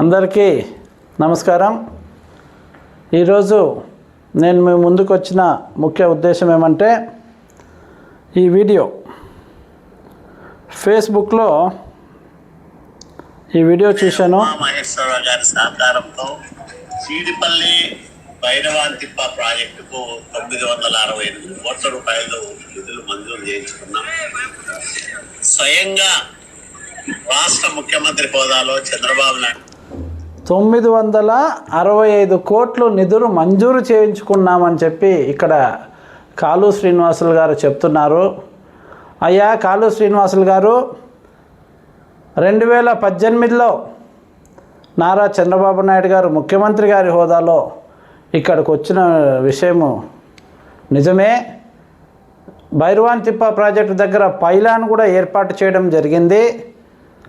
అందరికీ నమస్కారం. ఈరోజు నేను మీ ముందుకు వచ్చిన ముఖ్య ఉద్దేశం ఏమంటే ఈ వీడియో ఫేస్బుక్లో ఈ వీడియో చూశాను. మహేశ్వరరావు గారి సహకారంతో చీడిపల్లి భైరవాంతిప్ప ప్రాజెక్టుకు తొమ్మిది వందల అరవై ఎనిమిది కోట్ల రూపాయలు నిధులు మంజూరు చేయించుకున్నాం. స్వయంగా రాష్ట్ర ముఖ్యమంత్రి హోదాలో చంద్రబాబు నాయుడు తొమ్మిది వందల అరవై ఐదు కోట్లు నిధులు మంజూరు చేయించుకున్నామని చెప్పి ఇక్కడ కాలు శ్రీనివాసులు గారు చెప్తున్నారు. అయ్యా కాలు శ్రీనివాసులు గారు రెండు వేల పద్దెనిమిదిలో నారా చంద్రబాబు నాయుడు గారు ముఖ్యమంత్రి గారి హోదాలో ఇక్కడికి వచ్చిన విషయము నిజమే. భైరవాన్ తిప్ప ప్రాజెక్టు దగ్గర పైలాన్ కూడా ఏర్పాటు చేయడం జరిగింది.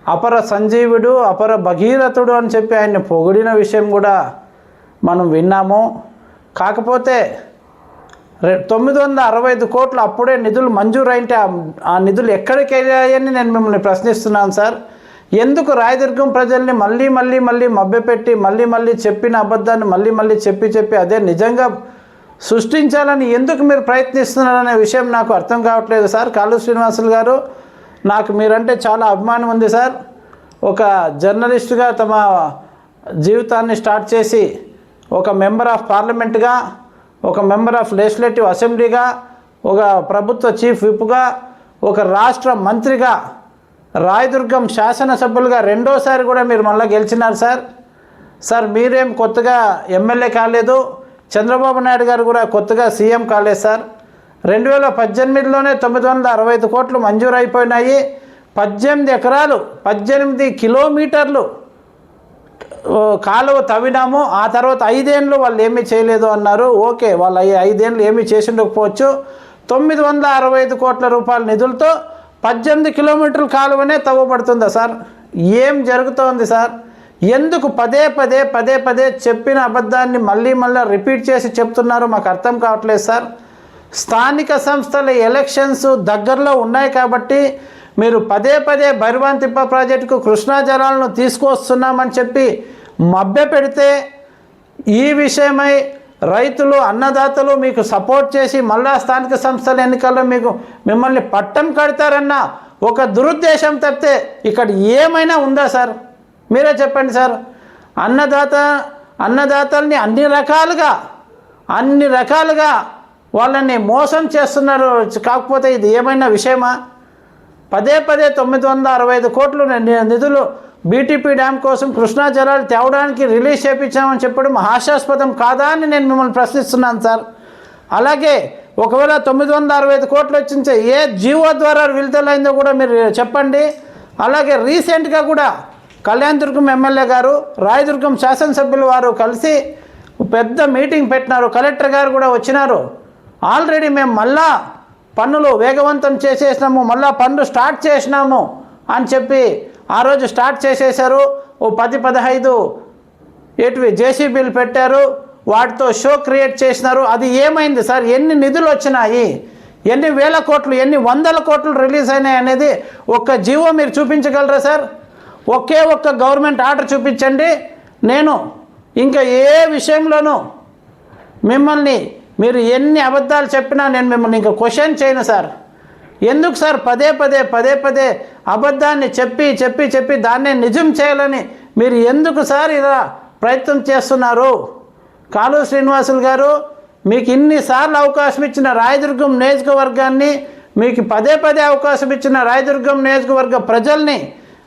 అపర సంజీవుడు అపర భగీరథుడు అని చెప్పి ఆయన్ని పొగిడిన విషయం కూడా మనం విన్నాము. కాకపోతే తొమ్మిది వందల అరవై ఐదు కోట్లు అప్పుడే నిధులు మంజూరు ఆ- ఆ నిధులు ఎక్కడికి వెళ్ళాయని నేను మిమ్మల్ని ప్రశ్నిస్తున్నాను సార్. ఎందుకు రాయదుర్గం ప్రజల్ని మళ్ళీ మళ్ళీ మళ్ళీ మభ్యపెట్టి మళ్ళీ మళ్ళీ చెప్పిన అబద్ధాన్ని మళ్ళీ మళ్ళీ చెప్పి చెప్పి అదే నిజంగా సృష్టించాలని ఎందుకు మీరు ప్రయత్నిస్తున్నారనే విషయం నాకు అర్థం కావట్లేదు సార్. కాళు శ్రీనివాసులు గారు నాకు మీరంటే చాలా అభిమానం ఉంది సార్. ఒక జర్నలిస్టుగా తమ జీవితాన్ని స్టార్ట్ చేసి ఒక మెంబర్ ఆఫ్ పార్లమెంట్గా ఒక మెంబర్ ఆఫ్ లెజిస్లేటివ్ అసెంబ్లీగా ఒక ప్రభుత్వ చీఫ్ విప్గా ఒక రాష్ట్ర మంత్రిగా రాయదుర్గం శాసనసభ్యులుగా రెండోసారి కూడా మీరు మళ్ళీ గెలిచినారు సార్. సార్ మీరేం కొత్తగా ఎమ్మెల్యే కాలేదు. చంద్రబాబు నాయుడు గారు కూడా కొత్తగా సీఎం కాలేదు సార్. రెండు వేల పద్దెనిమిదిలోనే తొమ్మిది వందల అరవై ఐదు కోట్లు మంజూరు అయిపోయినాయి పద్దెనిమిది ఎకరాలు పద్దెనిమిది కిలోమీటర్లు కాలువ తవ్వినాము. ఆ తర్వాత ఐదేళ్ళు వాళ్ళు ఏమీ చేయలేదు అన్నారు. ఓకే వాళ్ళు ఐదేండ్లు ఐదేళ్ళు ఏమీ చేసి ఉండకపోవచ్చు తొమ్మిది వందల అరవై ఐదు కోట్ల రూపాయల నిధులతో పద్దెనిమిది కిలోమీటర్ల కాలువనే తవ్వబడుతుందా సార్? ఏం జరుగుతోంది సార్? ఎందుకు పదే పదే పదే పదే చెప్పిన అబద్ధాన్ని మళ్ళీ మళ్ళీ రిపీట్ చేసి చెప్తున్నారు? మాకు అర్థం కావట్లేదు సార్. స్థానిక సంస్థల ఎలక్షన్స్ దగ్గరలో ఉన్నాయి కాబట్టి మీరు పదే పదే బైర్వాన్ తిప్ప ప్రాజెక్టుకు కృష్ణా జలాలను తీసుకొస్తున్నామని చెప్పి మభ్య పెడితే ఈ విషయమై రైతులు అన్నదాతలు మీకు సపోర్ట్ చేసి మళ్ళా స్థానిక సంస్థల ఎన్నికల్లో మీకు మిమ్మల్ని పట్టం కడతారన్న ఒక దురుద్దేశం తప్పితే ఇక్కడ ఏమైనా ఉందా సార్? మీరే చెప్పండి సార్. అన్నదాత అన్నదాతల్ని అన్ని రకాలుగా అన్ని రకాలుగా వాళ్ళని మోసం చేస్తున్నారు. కాకపోతే ఇది ఏమైనా విషయమా? పదే పదే తొమ్మిది వందల అరవై ఐదు కోట్లు నిధులు బీటీపీ డ్యామ్ కోసం కృష్ణా జలాలు తేవడానికి రిలీజ్ చేయించామని చెప్పడం హాస్యాస్పదం కాదా అని నేను మిమ్మల్ని ప్రశ్నిస్తున్నాను సార్. అలాగే ఒకవేళ తొమ్మిది వందల అరవై ఐదు కోట్లు వచ్చించే ఏ జీవో ద్వారా విడుదలైందో కూడా మీరు చెప్పండి. అలాగే రీసెంట్గా కూడా కళ్యాణ్ దుర్గం ఎమ్మెల్యే గారు రాయదుర్గం శాసనసభ్యులు వారు కలిసి పెద్ద మీటింగ్ పెట్టినారు. కలెక్టర్ గారు కూడా వచ్చినారు. ఆల్రెడీ మేము మళ్ళా పన్నులు వేగవంతం చేసేసినాము మళ్ళా పన్ను స్టార్ట్ చేసినాము అని చెప్పి ఆ రోజు స్టార్ట్ చేసేశారు. ఓ పది పదహైదు ఏటివి జేసీబీలు పెట్టారు వాటితో షో క్రియేట్ చేసినారు. అది ఏమైంది సార్? ఎన్ని నిధులు వచ్చినాయి? ఎన్ని వేల కోట్లు ఎన్ని వందల కోట్లు రిలీజ్ అయినాయి అనేది ఒక్క జీవో మీరు చూపించగలరా సార్? ఒకే ఒక్క గవర్నమెంట్ ఆర్డర్ చూపించండి. నేను ఇంకా ఏ విషయంలోనూ మిమ్మల్ని మీరు ఎన్ని అబద్ధాలు చెప్పినా నేను మిమ్మల్ని ఇంకా క్వశ్చన్ చేయను సార్. ఎందుకు సార్ పదే పదే పదే పదే అబద్ధాన్ని చెప్పి చెప్పి చెప్పి దాన్నే నిజం చేయాలని మీరు ఎందుకు సార్ ఇలా ప్రయత్నం చేస్తున్నారు? కాలు శ్రీనివాసులు గారు మీకు ఇన్నిసార్లు అవకాశం ఇచ్చిన రాయదుర్గం నియోజకవర్గాన్ని మీకు పదే పదే అవకాశం ఇచ్చిన రాయదుర్గం నియోజకవర్గ ప్రజల్ని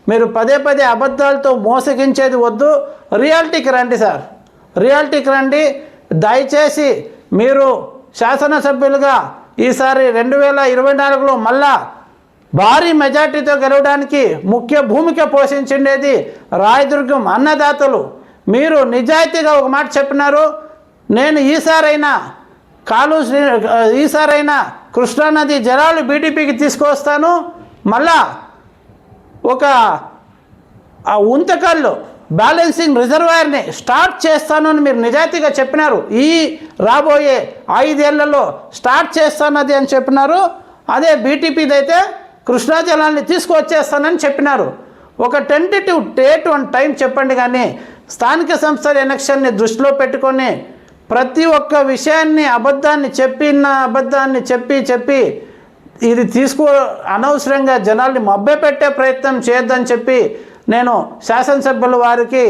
మీరు పదే పదే అబద్ధాలతో మోసగించేది వద్దు. రియాలిటీకి రండి సార్. రియాలిటీకి రండి. దయచేసి మీరు శాసనసభ్యులుగా ఈసారి రెండు వేల ఇరవై నాలుగులో మళ్ళా భారీ మెజార్టీతో గెలవడానికి ముఖ్య భూమిక పోషించిండేది రాయదుర్గం అన్నదాతలు. మీరు నిజాయితీగా ఒక మాట చెప్పినారు. నేను ఈసారైనా కాలు శ్రీ ఈసారైనా కృష్ణానది జలాలు బీటీపీకి తీసుకొస్తాను మళ్ళా ఒక ఆ బ్యాలెన్సింగ్ రిజర్వాయర్ని స్టార్ట్ చేస్తాను అని మీరు నిజాయితీగా చెప్పినారు. ఈ రాబోయే ఐదేళ్ళలో స్టార్ట్ చేస్తానది అని చెప్పినారు. అదే బీటీపీది అయితే కృష్ణా జలాన్ని తీసుకువచ్చేస్తానని చెప్పినారు. ఒక టెంటేటివ్ డేట్ వన్ టైం చెప్పండి కానీ స్థానిక సంస్థల ఎలక్షన్ని దృష్టిలో పెట్టుకొని ప్రతి ఒక్క విషయాన్ని అబద్ధాన్ని చెప్పిన అబద్ధాన్ని చెప్పి చెప్పి ఇది తీసుకో అనవసరంగా జనాల్ని మభ్యపెట్టే ప్రయత్నం చేయొద్దని చెప్పి నేను శాసనసభ్యుల వారికి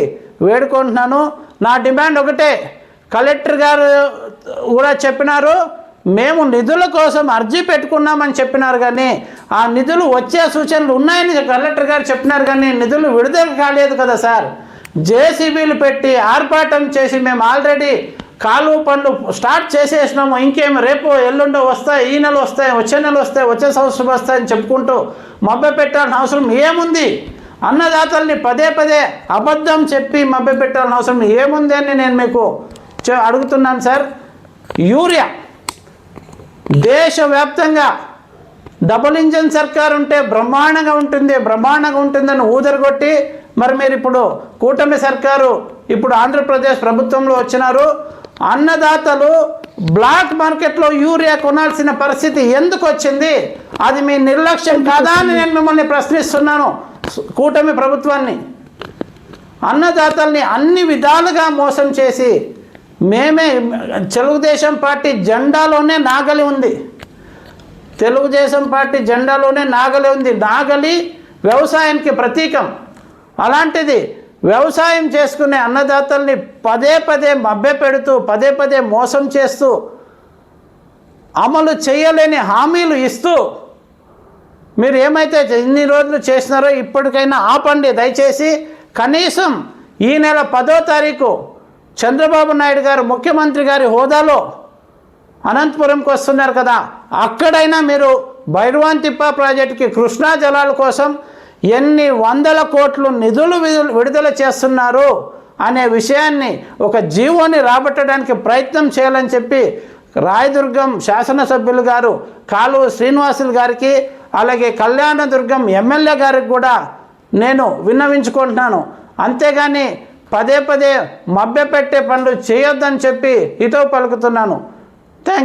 వేడుకుంటున్నాను. నా డిమాండ్ ఒకటే. కలెక్టర్ గారు కూడా చెప్పినారు మేము నిధుల కోసం అర్జీ పెట్టుకున్నామని చెప్పినారు కానీ ఆ నిధులు వచ్చే సూచనలు ఉన్నాయని కలెక్టర్ గారు చెప్పినారు కానీ నిధులు విడుదల కాలేదు కదా సార్. జేసీబీలు పెట్టి ఆర్పాటం చేసి మేము ఆల్రెడీ కాలువ పనులు స్టార్ట్ చేసేసినాము. ఇంకేం రేపు ఎల్లుండో వస్తాయి ఈ నెల వస్తాయి వచ్చే నెల వస్తాయి వచ్చే సంవత్సరం వస్తాయని చెప్పుకుంటూ మబ్బ పెట్టాల్సిన అవసరం ఏముంది? అన్నదాతల్ని పదే పదే అబద్ధం చెప్పి మభ్యపెట్టాల్సిన అవసరం ఏముంది అని నేను మీకు అడుగుతున్నాను సార్. యూరియా. దేశవ్యాప్తంగా డబుల్ ఇంజన్ సర్కార్ ఉంటే బ్రహ్మాండంగా ఉంటుంది బ్రహ్మాండంగా ఉంటుందని ఊదరగొట్టి మరి మీరు ఇప్పుడు కూటమి సర్కారు ఇప్పుడు ఆంధ్రప్రదేశ్ ప్రభుత్వంలో వచ్చినారు. అన్నదాతలు బ్లాక్ మార్కెట్లో యూరియా కొనాల్సిన పరిస్థితి ఎందుకు వచ్చింది? అది మీ నిర్లక్ష్యం కాదా అని నేను మిమ్మల్ని ప్రశ్నిస్తున్నాను. కూటమి ప్రభుత్వాన్ని అన్నదాతల్ని అన్ని విధాలుగా మోసం చేసి మేమే తెలుగుదేశం పార్టీ జెండాలోనే నాగలి ఉంది. తెలుగుదేశం పార్టీ జెండాలోనే నాగలి ఉంది. నాగలి వ్యవసాయానికి ప్రతీకం. అలాంటిది వ్యవసాయం చేసుకునే అన్నదాతల్ని పదే పదే మభ్యపెడుతూ పదే పదే మోసం చేస్తూ అమలు చేయలేని హామీలు ఇస్తూ మీరు ఏమైతే ఇన్ని రోజులు చేసినారో ఇప్పటికైనా ఆపండి. దయచేసి కనీసం ఈ నెల పదో తారీఖు చంద్రబాబు నాయుడు గారు ముఖ్యమంత్రి గారి హోదాలో అనంతపురంకి వస్తున్నారు కదా. అక్కడైనా మీరు భైరవాన్ తిప్ప ప్రాజెక్టుకి కృష్ణా జలాల కోసం ఎన్ని వందల కోట్లు నిధులు విడుదల- విడుదల చేస్తున్నారు అనే విషయాన్ని ఒక జీవోని రాబట్టడానికి ప్రయత్నం చేయాలని చెప్పి రాయదుర్గం శాసనసభ్యులు గారు కాలువ శ్రీనివాసులు గారికి అలాగే కళ్యాణదుర్గం ఎమ్మెల్యే గారికి కూడా నేను విన్నవించుకుంటున్నాను. అంతేగాని పదే పదే మభ్యపెట్టే పనులు చేయొద్దని చెప్పి హితవు పలుకుతున్నాను.